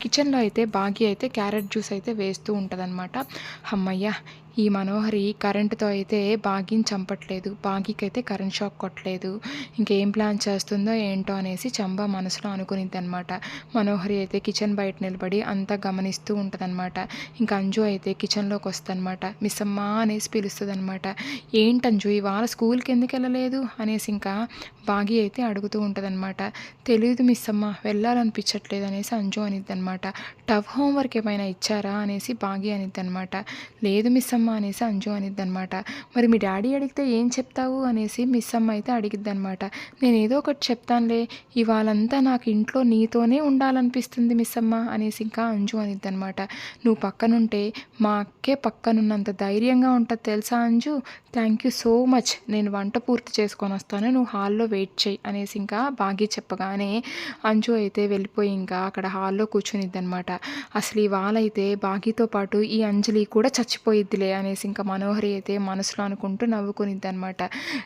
కిచెన్లో అయితే భాగ్య అయితే క్యారెట్ జ్యూస్ అయితే వేస్తూ ఉంటుందన్నమాట. అమ్మయ్య ఈ మనోహరి కరెంటుతో అయితే బాగిని చంపట్లేదు. బాగికైతే అయితే కరెంట్ షాక్ కొట్టలేదు. ఇంకేం ప్లాన్ చేస్తుందో ఏంటో అనేసి చంబా మనసులో అనుకునిద్ది అనమాట మనోహరి అయితే కిచెన్ బయట నిలబడి అంతా గమనిస్తూ ఉంటుందన్నమాట. ఇంకా అంజు అయితే కిచెన్లోకి వస్తుందన్నమాట. మిస్ అమ్మ అనేసి పిలుస్తుంది అనమాట ఏంటి అంజు ఇవాళ స్కూల్కి ఎందుకు వెళ్ళలేదు? అనేసి ఇంకా బాగి అయితే అడుగుతూ ఉంటుందన్నమాట. తెలియదు మిస్ అమ్మ వెళ్ళాలనిపించట్లేదు అనేసి అంజు అనిద్ది అనమాట టఫ్ హోంవర్క్ ఏమైనా ఇచ్చారా? అనేసి బాగి అనిద్ది అనమాట లేదు మిస్ అమ్మ అనేసి అంజు అనిద్ది అనమాట మరి మీ డాడీ అడిగితే ఏం చెప్తావు అనేసి మిస్ అమ్మ అయితే అడిగిద్ది అనమాట నేను ఏదో ఒకటి చెప్తానులే ఇవాళంతా నాకు ఇంట్లో నీతోనే ఉండాలనిపిస్తుంది మిస్ అమ్మ అనేసి ఇంకా అంజు అనిద్ది అనమాట నువ్వు పక్కనుంటే మా అక్కే పక్కనున్నంత ధైర్యంగా ఉంటుంది తెలుసా Anju? Thank you so much నేను వంట పూర్తి చేసుకొని వస్తాను నువ్వు హాల్లో వెయిట్ చేయి అనేసి ఇంకా బాగి చెప్పగానే అంజు అయితే వెళ్ళిపోయి ఇంకా అక్కడ హాల్లో కూర్చునిద్ది అనమాట అసలు ఇవాళ అయితే బాగితో పాటు ఈ అంజలి కూడా చచ్చిపోయిద్దిలే అనేసి ఇంకా మనోహరి అయితే మనసులో అనుకుంటూ నవ్వుకునిద్ది అనమాట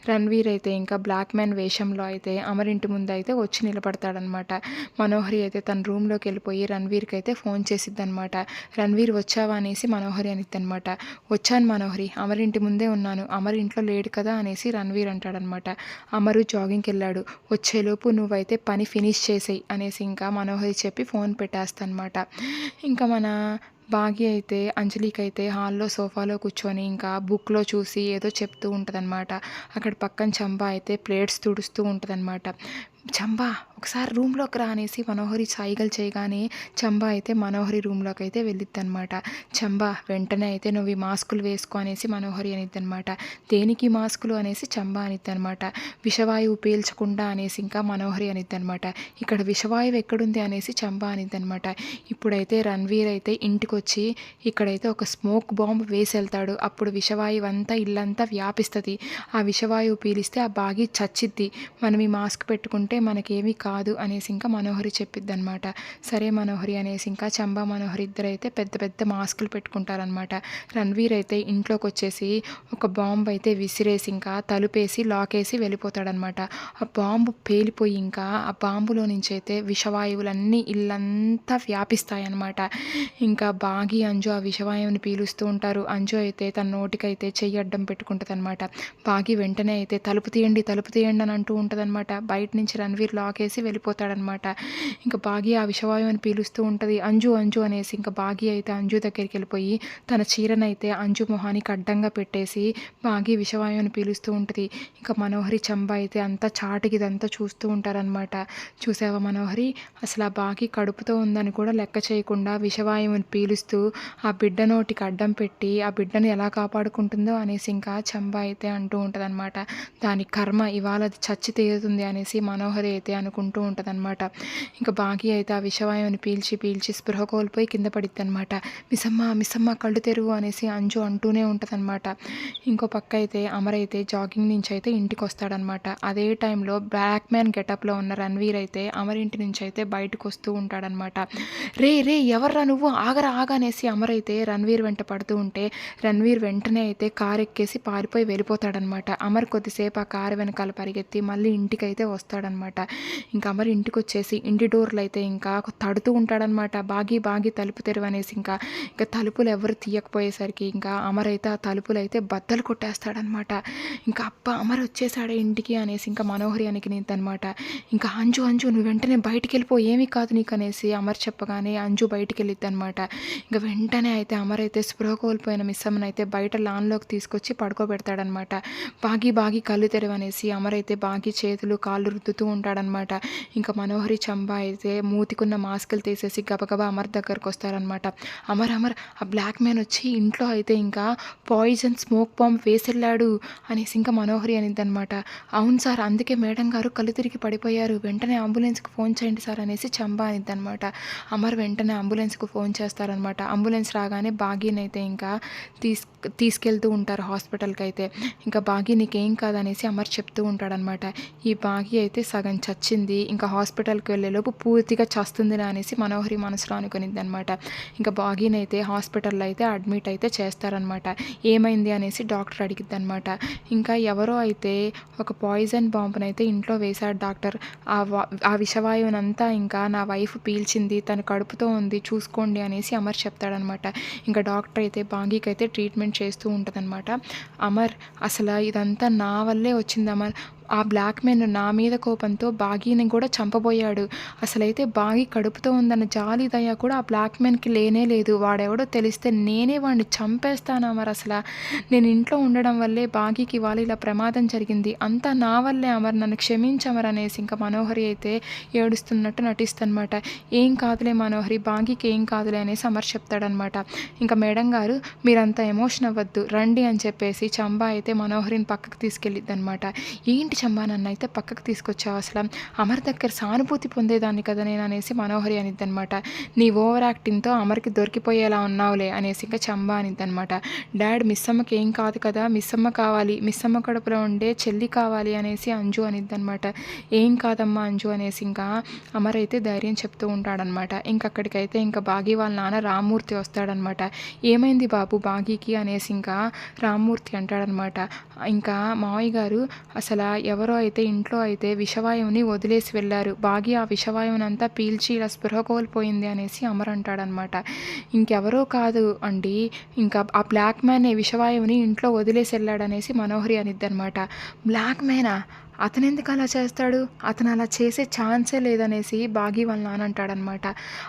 రణ్వీర్ అయితే ఇంకా బ్లాక్ మ్యాన్ వేషంలో అయితే అమరింటి ముందు అయితే వచ్చి నిలబడతాడనమాట. మనోహరి అయితే తన రూమ్లోకి వెళ్ళిపోయి రణ్వీర్కి అయితే ఫోన్ చేసిద్ది అనమాట రణ్వీర్ వచ్చావా? అనేసి మనోహరి అనిద్ది అనమాట వచ్చాను మనోహరి అమరింటి ముందే ఉన్నాను. అమర్ ఇంట్లో లేడు కదా? అనేసి రణ్వీర్ అంటాడనమాట. అమరు జాగింగ్కి వెళ్ళాడు. వచ్చేలోపు నువ్వైతే పని ఫినిష్ చేసేయి అనేసి ఇంకా మనోహరి చెప్పి ఫోన్ పెట్టేస్తానమాట. ఇంకా మన బాగి అయితే అంజలికి అయితే హాల్లో సోఫాలో కూర్చొని ఇంకా బుక్లో చూసి ఏదో చెప్తూ ఉంటుందన్నమాట. అక్కడ పక్కన చంబా అయితే ప్లేట్స్ తుడుస్తూ ఉంటుందన్నమాట. చంబా ఒకసారి రూమ్లోకి రా అనేసి మనోహరి సాయిగలు చేయగానే చంబా అయితే మనోహరి రూమ్లోకి అయితే వెళ్ళిద్ది అనమాట చంబా వెంటనే అయితే నువ్వు ఈ మాస్కులు వేసుకో అనేసి మనోహరి అనిద్ది అనమాట దేనికి మాస్కులు అనేసి చంబా అనిద్ది అనమాట విషవాయువు పీల్చకుండా అనేసి ఇంకా మనోహరి అనిద్ది అనమాట ఇక్కడ విషవాయువు ఎక్కడుంది అనేసి చంబా అనిద్ది అనమాట ఇప్పుడైతే రణ్వీర్ అయితే ఇంటికి వచ్చి ఇక్కడైతే ఒక స్మోక్ బాంబ్ వేసి వెళ్తాడు అప్పుడు విషవాయువు అంతా ఇల్లంతా వ్యాపిస్తుంది. ఆ విషవాయువు పీలిస్తే ఆ బాగి చచ్చిద్ది. మనం ఈ మాస్క్ పెట్టుకుంటే మనకేమీ కాదు అనేసి ఇంకా మనోహరి చెప్పిద్ది అనమాట సరే మనోహరి అనేసి ఇంకా చంబా మనోహరి ఇద్దరు అయితే పెద్ద పెద్ద మాస్కులు పెట్టుకుంటారనమాట రణ్వీర్ అయితే ఇంట్లోకి వచ్చేసి ఒక బాంబు అయితే విసిరేసి ఇంకా తలుపేసి లాకేసి వెళ్ళిపోతాడనమాట ఆ బాంబు పేలిపోయి ఇంకా ఆ బాంబులో నుంచి అయితే విషవాయువులన్నీ ఇల్లంతా వ్యాపిస్తాయన్నమాట. ఇంకా బాగి అంజు ఆ విషవాయువుని పీలుస్తూ ఉంటారు. అంజు అయితే తన నోటికైతే చెయ్యి అడ్డం పెట్టుకుంటుంది అనమాట బాగి వెంటనే అయితే తలుపు తీయండి తలుపు తీయండి అని అంటూ ఉంటుంది బయట నుంచి రణ్వీర్ లాక్ వేసి వెళ్ళిపోతాడనమాట. ఇంకా బాగి ఆ విషవాయువుని పీలుస్తూ ఉంటుంది. అంజు అంజు అనేసి ఇంకా బాగి అయితే అంజు దగ్గరికి వెళ్ళిపోయి తన చీరనైతే అంజు మొహానికి అడ్డంగా పెట్టేసి బాగి విషవాయువుని పీలుస్తూ ఉంటుంది. ఇంకా మనోహరి చంబ అయితే అంతా చాటుకి ఇదంతా చూస్తూ ఉంటారనమాట. చూసావా మనోహరి? అసలు ఆ బాగి కడుపుతో ఉందని కూడా లెక్క చేయకుండా విషవాయువుని పీలుస్తూ ఆ బిడ్డ నోటికి అడ్డం పెట్టి ఆ బిడ్డను ఎలా కాపాడుకుంటుందో అనేసి ఇంకా చంబ అయితే అంటూ ఉంటుందన్నమాట దాని కర్మ ఇవాళ అది చచ్చి తీరుతుంది అనేసి మనోహరి అయితే అనుకుంటూ ఉంటుందన్నమాట. ఇంకా బాగి అయితే ఆ విషవాయువుని పీల్చి పీల్చి స్పృహ కోల్పోయి కింద పడిద్ది అనమాట మిసమ్మ మిసమ్మ కళ్ళు తెరువు అనేసి అంజు అంటూనే ఉంటుందన్నమాట. ఇంకో పక్క అయితే అమర్ అయితే జాగింగ్ నుంచి అయితే ఇంటికి వస్తాడనమాట అదే టైంలో బ్లాక్ మ్యాన్ గెటప్లో ఉన్న రణ్వీర్ అయితే అమర్ ఇంటి నుంచి అయితే బయటకు వస్తూ ఉంటాడనమాట రే రే ఎవర్రా నువ్వు? ఆగరా ఆగనేసి అమర్ అయితే రణ్వీర్ వెంట పడుతూ ఉంటే రణ్వీర్ వెంటనే అయితే కారు ఎక్కేసి పారిపోయి వెళ్ళిపోతాడనమాట అమర్ కొద్దిసేపు ఆ కారు వెనకాల పరిగెత్తి మళ్ళీ ఇంటికి అయితే అనమాట. ఇంకా అమర్ ఇంటికి వచ్చేసి ఇంటి డోర్లు అయితే ఇంకా తడుతూ ఉంటాడనమాట. బాగి బాగి తలుపు తెరవనేసి ఇంకా ఇంకా తలుపులు ఎవరు తీయకపోయేసరికి ఇంకా అమర్ అయితే ఆ తలుపులు అయితే బద్దలు కొట్టేస్తాడనమాట. ఇంకా అప్ప అమర్ వచ్చేసాడే ఇంటికి అనేసి ఇంకా మనోహరి అనికి అనమాట ఇంకా అంజు అంజు నువ్వు వెంటనే బయటికి వెళ్ళిపో ఏమీ కాదు నీకు అనేసి అమర్ చెప్పగానే అంజు బయటికి వెళ్ళిద్ది అనమాట ఇంకా వెంటనే అయితే అమర్ అయితే స్పృహ కోల్పోయిన మిస్సమ్మని అయితే బయట లాన్లోకి తీసుకొచ్చి పడుకోబెడతాడనమాట. బాగి బాగి కళ్ళు తెరవనేసి అమర్ అయితే బాగి చేతులు కాళ్ళు రుద్దుతూ ఉంటాడనమాట. ఇంకా మనోహరి చంబా అయితే మూతికున్న మాస్కులు తీసేసి గబగబా అమర్ దగ్గరకు వస్తారనమాట. అమర్ అమర్ ఆ బ్లాక్ మ్యాన్ వచ్చి ఇంట్లో అయితే ఇంకా పాయిజన్ స్మోక్ బాంబ్ వేసెళ్ళాడు అనేసి ఇంకా మనోహరి అనిద్ది అనమాట అవును సార్ అందుకే మేడం గారు కళ్ళు తిరిగి పడిపోయారు. వెంటనే అంబులెన్స్కి ఫోన్ చేయండి సార్ అనేసి చంబా అనిద్ది అనమాట అమర్ వెంటనే అంబులెన్స్కు ఫోన్ చేస్తారనమాట. అంబులెన్స్ రాగానే బాగీని అయితే ఇంకా తీసు తీసుకెళ్తూ ఉంటారు హాస్పిటల్కి అయితే ఇంకా బాగీ నీకేం కాదనేసి అమర్ చెప్తూ ఉంటాడనమాట. ఈ బాగీ అయితే సగం చచ్చింది ఇంకా హాస్పిటల్కి వెళ్ళేలోపు పూర్తిగా చస్తుంది అనేసి మనోహరి మనసులో అనుకునిద్ది అనమాట ఇంకా బాగీనైతే హాస్పిటల్లో అయితే అడ్మిట్ అయితే చేస్తారనమాట ఏమైంది అనేసి డాక్టర్ అడిగిద్ది అనమాట ఇంకా ఎవరో అయితే ఒక పాయిజన్ బాంబునైతే ఇంట్లో వేశాడు డాక్టర్. ఆ ఆ విషవాయువునంతా ఇంకా నా వైఫ్ పీల్చింది తను కడుపుతో ఉంది చూసుకోండి అనేసి అమర్ చెప్తాడనమాట ఇంకా డాక్టర్ అయితే బాంగీకి అయితే ట్రీట్మెంట్ చేస్తూ ఉంటుందన్నమాట. అమర్ అసలు ఇదంతా నా వల్లే వచ్చింది అమర్. ఆ బ్లాక్ మెన్ నా మీద కోపంతో బాగీని కూడా చంపబోయాడు. అసలైతే బాగి కడుపుతో ఉందన్న జాలి దయ కూడా ఆ బ్లాక్ మెన్కి లేనే లేదు. వాడెవడో తెలిస్తే నేనే వాడిని చంపేస్తాను అమర్ అసలు? నేను ఇంట్లో ఉండడం వల్లే బాగీకి ఇవాళ ఇలా ప్రమాదం జరిగింది. అంతా నా వల్లే అమర్. నన్ను క్షమించమర్ అనేసి ఇంకా మనోహరి అయితే ఏడుస్తున్నట్టు నటిస్తనమాట ఏం కాదులే మనోహరి బాగీకి ఏం కాదులే అనేసి అమర్ చెప్తాడనమాట ఇంకా మేడం గారు మీరంతా ఎమోషన్ అవ్వద్దు రండి అని చెప్పేసి చంబా అయితే మనోహరిని పక్కకు తీసుకెళ్ళిద్ది అనమాట ఏంటి చంబా నన్ను అయితే పక్కకు తీసుకొచ్చావు అసలు. అమర్ దగ్గర సానుభూతి పొందేదాన్ని కదా నేను అనేసి మనోహరి అనిద్ది అనమాట నీ ఓవర్ యాక్టింగ్తో అమర్కి దొరికిపోయేలా ఉన్నావులే అనేసి ఇంకా చంబా అనిద్ది అనమాట మిస్ అమ్మకి ఏం కాదు కదా మిస్సమ్మ కావాలి మిస్సమ్మ కడుపులో ఉండే చెల్లి కావాలి అనేసి అంజు అనిద్ది అనమాట ఏం కాదమ్మా అంజు అనేసి ఇంకా అమర్ అయితే ధైర్యం చెప్తూ ఉంటాడనమాట ఇంకక్కడికైతే ఇంకా బాగి వాళ్ళ నాన్న రామ్మూర్తి వస్తాడనమాట ఏమైంది బాబు బాగీకి అనేసి ఇంకా రామ్మూర్తి అంటాడనమాట ఇంకా మావయ్య గారు అసలు ఎవరో అయితే ఇంట్లో అయితే విషవాయువుని వదిలేసి వెళ్ళారు. బాగి ఆ విషవాయువుని అంతా పీల్చి ఇలా స్పృహ కోల్పోయింది అనేసి అమర్ అంటాడనమాట. ఇంకెవరో కాదు అండి. ఇంకా ఆ బ్లాక్ మ్యాన్ విషవాయువుని ఇంట్లో వదిలేసి వెళ్ళాడనేసి మనోహరి అనిద్ది అనమాట బ్లాక్ మ్యానా? అతను ఎందుకు అలా చేస్తాడు? అతను అలా చేసే ఛాన్సే లేదనేసి బాగి వాళ్ళ నాన్న అంటాడనమాట.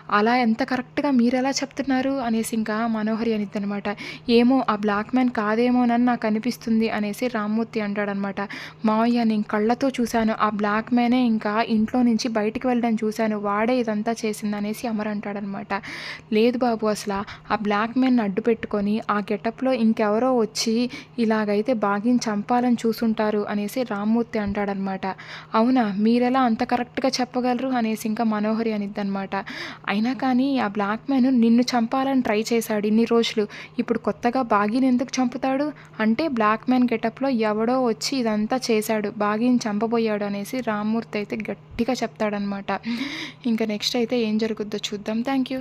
అలా ఎంత కరెక్ట్గా మీరు ఎలా చెప్తున్నారు? అనేసి ఇంకా మనోహరి అనిద్ది అనమాట ఏమో ఆ బ్లాక్ మ్యాన్ కాదేమోనని నాకు అనిపిస్తుంది అనేసి రామ్మూర్తి అంటాడనమాట. మావయ్య నేను కళ్ళతో చూశాను. ఆ బ్లాక్ మ్యానే ఇంకా ఇంట్లో నుంచి బయటికి వెళ్ళడం చూశాను. వాడే ఇదంతా చేసింది అనేసి అమర్ అంటాడనమాట. లేదు బాబు అసలు ఆ బ్లాక్ మ్యాన్ అడ్డు పెట్టుకొని ఆ గెటప్లో ఇంకెవరో వచ్చి ఇలాగైతే బాగిని చంపాలని చూసుంటారు అనేసి రామ్మూర్తి అంటాడనమాట అవునా? మీరెలా అంత కరెక్ట్గా చెప్పగలరు? అనేసి ఇంకా మనోహరి అనిద్దనమాట. అయినా కానీ ఆ బ్లాక్ మ్యాన్ నిన్ను చంపాలని ట్రై చేశాడు ఇన్ని రోజులు. ఇప్పుడు కొత్తగా బాగిని ఎందుకు చంపుతాడు? అంటే బ్లాక్ మ్యాన్ గెటప్లో ఎవడో వచ్చి ఇదంతా చేశాడు. బాగిని చంపబోయాడు అనేసి రామ్మూర్తి అయితే గట్టిగా చెప్తాడనమాట. ఇంకా నెక్స్ట్ అయితే ఏం జరుగుద్దో చూద్దాం. Thank you